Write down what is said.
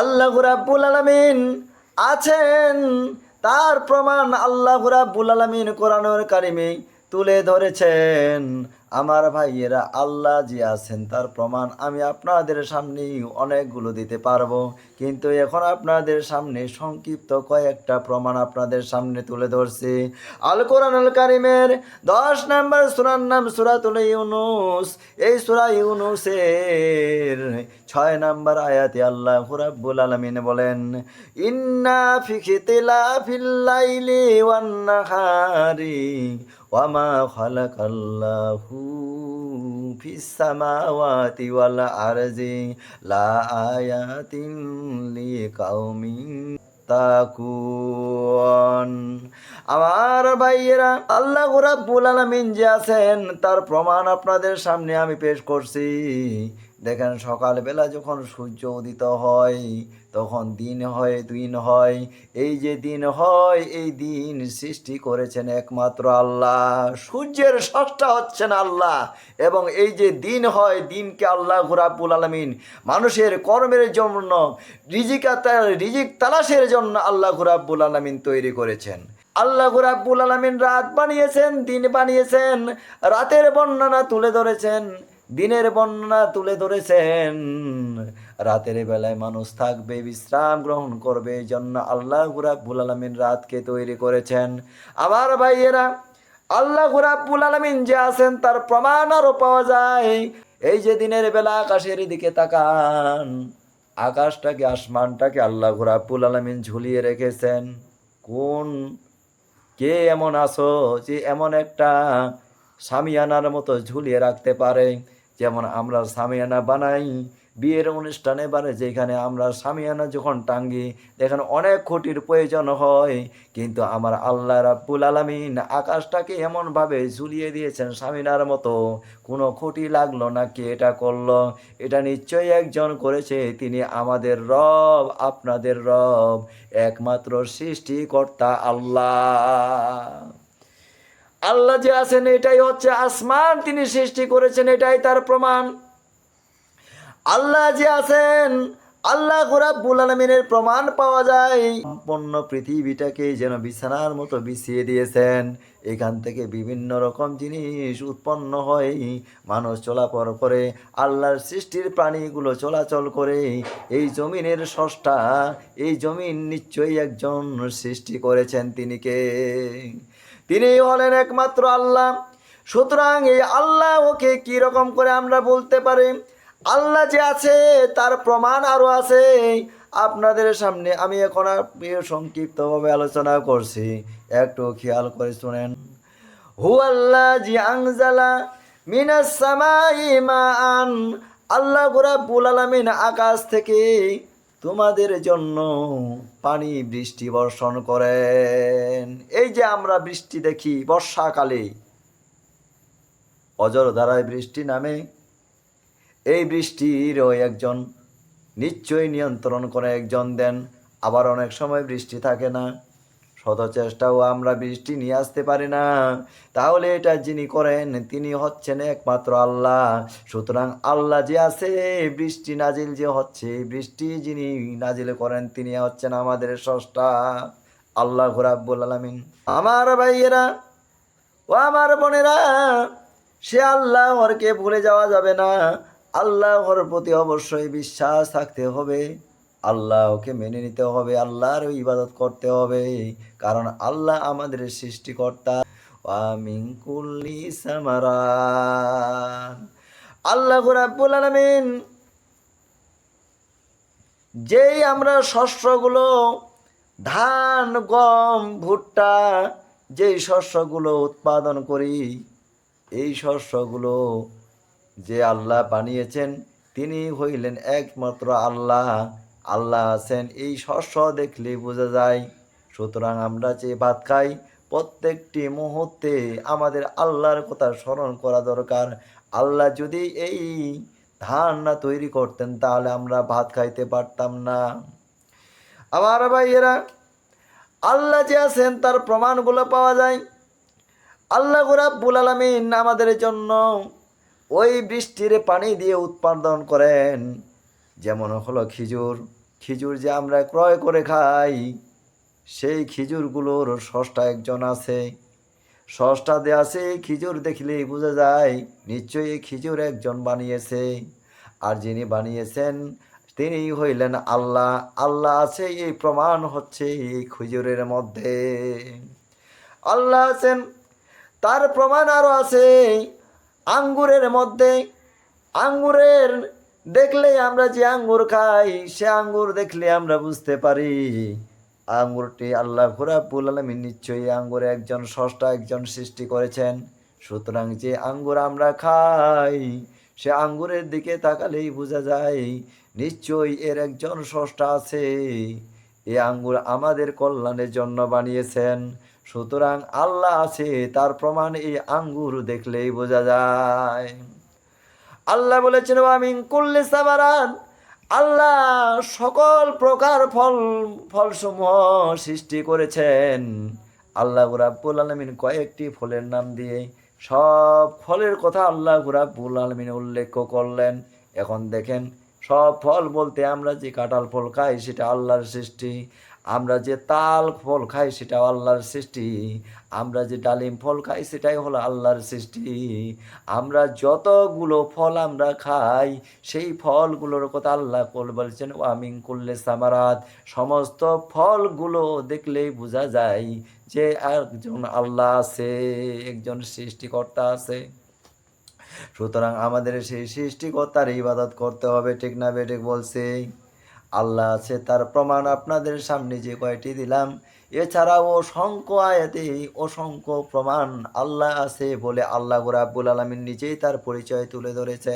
আল্লাহ রাব্বুল আলামিন আছেন। তার প্রমাণ আল্লাহ রাব্বুল আলামিন কোরআনের কারিমে তুলে ধরেছেন। আমার ভাইয়েরা, আল্লাহ যে আছেন, তার প্রমাণ আমি আপনাদের সামনে অনেকগুলো দিতে পারব। কিন্তু এখন আপনাদের সামনে সংক্ষিপ্ত কয়েকটা প্রমাণ আপনাদের সামনে তুলে ধরছি। আল কোরআনুল কারিমের দশ নম্বর সুরার নাম সুরাতুল ইউনুস। এই সুরা ইউনুসের ছয় নম্বর আয়াতে আল্লাহ রাব্বুল আলামিন বলেন, ইন্না ফি খিতিলাফিল লাইলি ওয়ান নাহারি ওয়ামা খালাকাল্লাহু ফিস সামাওয়াতি ওয়াল আরজি লা আয়াতিন লিকাউমিন তাকুন। আমার ভাইয়েরা, আল্লাহ রাব্বুল আলামিন যে আছেন, তার প্রমাণ আপনাদের সামনে আমি পেশ করছি। দেখেন সকালবেলা যখন সূর্য উদিত হয়, তখন দিন হয় দিন হয়। এই যে দিন হয়, এই দিন সৃষ্টি করেছেন একমাত্র আল্লাহ। সূর্যের ষষ্ঠা হচ্ছেন আল্লাহ। এবং এই যে দিন হয়, দিনকে আল্লাহ রাব্বুল আলমিন মানুষের কর্মের জন্য, রিজিকা রিজিক তালাশের জন্য আল্লাহ রাব্বুল আলমিন তৈরি করেছেন। আল্লাহ রাব্বুল আলমিন রাত বানিয়েছেন, দিন বানিয়েছেন, রাতের বর্ণনা তুলে ধরেছেন। দিনের বর্ণনা তুলে ধরেছেন। রাতের বেলায় মানুষ থাকবে, বিশ্রাম গ্রহণ করবে, এই জন্য আল্লাহ রাব্বুল আলমিন রাতকে তৈরি করেছেন। আমার ভাইয়েরা, আল্লাহ রাব্বুল আলমিন যে আছেন, তার প্রমাণ আরও পাওয়া যায়। এই যে দিনের বেলা আকাশের দিকে তাকান, আকাশটাকে, আসমানটাকে আল্লাহ রাব্বুল আলমিন ঝুলিয়ে রেখেছেন। কোন? কে এমন আছো যে এমন একটা সামিয়ানার মতো ঝুলিয়ে রাখতে পারে? যেমন আমরা সামিয়ানা বানাই, বিয়ের অনুষ্ঠানে বারে যেখানে আমরা সামিয়ানা যখন টাঙ্গি এখানে অনেক খুঁটির প্রয়োজন হয়। কিন্তু আমার আল্লাহ রাব্বুল আলামিন আকাশটাকে এমনভাবে ঝুলিয়ে দিয়েছেন সামিনার মতো। কোনো খুঁটি লাগল না কে এটা করল? এটা নিশ্চয়ই একজন করেছে। তিনি আমাদের রব, আপনাদের রব, একমাত্র সৃষ্টিকর্তা আল্লাহ। আল্লাহ যে আছেন, এটাই হচ্ছে আসমান তিনি সৃষ্টি করেছেন, এটাই তার প্রমাণ। আল্লাহ যে আছেন, আল্লাহ রাব্বুল আলমিনের প্রমাণ পাওয়া যায়। সম্পূর্ণ পৃথিবীটাকে যেন বিছানার মতো বিছিয়ে দিয়েছেন। এখান থেকে বিভিন্ন রকম জিনিস উৎপন্ন হয়। মানুষ চলাপর করে, আল্লাহর সৃষ্টির প্রাণীগুলো চলাচল করে। এই জমিনের সষ্টা এই জমিন নিশ্চয়ই একজন সৃষ্টি করেছেন তিনি কে? তিনি হলেন একমাত্র আল্লাহ। সুতরাং এই আল্লাহ ওকে কি রকম করে আমরা বলতে পারি? আল্লাহ যে আছে, তার প্রমাণ আরও আছে। আপনাদের সামনে আমি এখন সংক্ষিপ্তভাবে আলোচনা করছি। একটু খেয়াল করে শুনেন। হু আল্লাহ জি আংজালা মিনাস মান আল্লাহ রাব্বুল আলামিন আকাশ থেকে তোমাদের জন্য পানি বৃষ্টি বর্ষণ করেন। এই যে আমরা বৃষ্টি দেখি বর্ষাকালে, অজর ধারায় বৃষ্টি নামে। এই বৃষ্টিরও একজন, নিশ্চয়ই নিয়ন্ত্রণ করে একজন দেন। আবার অনেক সময় বৃষ্টি থাকে না। শত চেষ্টাও আমরা বৃষ্টি নিয়ে আসতে পারি না। তাহলে এটা যিনি করেন, তিনি হচ্ছেন একমাত্র আল্লাহ। সুতরাং আল্লাহ যে আছে, বৃষ্টি নাজিল যে হচ্ছে, বৃষ্টি যিনি নাজিল করেন, তিনি হচ্ছেন আমাদের স্রষ্টা। আল্লাহ ঘোরাব্বুল আলমিন। আমার ভাইয়েরা ও আমার বোনেরা, সে আল্লাহরকে ভুলে যাওয়া যাবে না। আল্লাহর প্রতি অবশ্যই বিশ্বাস থাকতে হবে। আল্লাহকে মেনে নিতে হবে, আল্লাহর ইবাদত করতে হবে, কারণ আল্লাহ আমাদের সৃষ্টিকর্তা। ওয়ামিন কুল্লি সামারান আল্লাহ রাব্বুল আলামিন, যেই আমরা শস্যগুলো, ধান, গম, ভুট্টা, যেই শস্যগুলো উৎপাদন করি, এই শস্যগুলো যে আল্লাহ বানিয়েছেন, তিনি হইলেন একমাত্র আল্লাহ। আল্লাহ আছেন, এই শস্য দেখলে বোঝা যায়। সুতরাং আমরা যে ভাত খাই, প্রত্যেকটি মুহূর্তে আমাদের আল্লাহর কথা স্মরণ করা দরকার। আল্লাহ যদি এই ধান না তৈরি করতেন, তাহলে আমরা ভাত খাইতে পারতাম না। আমার ভাইয়েরা, আল্লাহ যে আছেন, তার প্রমাণগুলো পাওয়া যায়। আল্লাহ রাব্বুল আলামিন আমাদের জন্য ওই বৃষ্টির পানি দিয়ে উৎপাদন করেন। যেমন হলো খেজুর খিজুর যে আমরা ক্রয় করে খাই, সেই খিজুরগুলোর সষ্টা একজন আছে। সষ্টা দেয়া আছে খিজুর দেখলেই বোঝা যায়, নিশ্চয়ই এই খিজুর একজন বানিয়েছে। আর যিনি বানিয়েছেন, তিনি হইলেন আল্লাহ। আল্লাহ আছে, এই প্রমাণ হচ্ছে এই খিজুরের মধ্যে। আল্লাহ আছেন, তার প্রমাণ আরও আছে। আঙ্গুরের মধ্যে, আঙ্গুরের দেখলে আমরা যে আঙ্গুর খাই, সে আঙ্গুর দেখলে আমরা বুঝতে পারি। আঙ্গুরটি আল্লাহ ঘোরাবুল আলমী নিশ্চয়ই আঙ্গুরে একজন ষষ্ঠা একজন সৃষ্টি করেছেন। সুতরাং যে আঙ্গুর আমরা খাই, সে আঙ্গুরের দিকে তাকালেই বোঝা যায়, নিশ্চয়ই এর একজন ষষ্ঠা আছে। এই আঙ্গুর আমাদের কল্যাণের জন্য বানিয়েছেন। সুতরাং আল্লাহ আছে, তার প্রমাণ এই আঙ্গুর দেখলেই বোঝা যায়। আল্লাহ বলেছেন আমি করলে সাবারান আল্লাহ সকল প্রকার ফল, ফলসমূহ সৃষ্টি করেছেন। আল্লাহ রাব্বুল আলমিন কয়েকটি ফলের নাম দিয়ে সব ফলের কথা আল্লাহ রাব্বুল আলমিন উল্লেখ করলেন। এখন দেখেন, সব ফল বলতে আমরা যে কাঁঠাল ফল খাই, সেটা আল্লাহর সৃষ্টি। আমরা যে তাল ফল খাই সেটাও আল্লাহর সৃষ্টি। আমরা যে ডালিম ফল খাই সেটাই হলো আল্লাহর সৃষ্টি। আমরা যতগুলো ফল আমরা খাই, সেই ফলগুলোর কথা আল্লাহ কল বলছেন আমিন করলে সামারাত। সমস্ত ফলগুলো দেখলেই বোঝা যায় যে একজন আল্লাহ আছে, একজন সৃষ্টিকর্তা আছে। সুতরাং আমাদের সেই সৃষ্টিকর্তার ইবাদত করতে হবে, ঠিক না বেঠিক বলছে? আল্লাহ আছে, তার প্রমাণ আপনাদের সামনে যে কয়টি দিলাম। এছাড়াও অসংখ্য আয়াতে অসংখ্য প্রমাণ আল্লাহ আছে বলে আল্লাহ রাব্বুল আলমিন নিজেই তার পরিচয় তুলে ধরেছে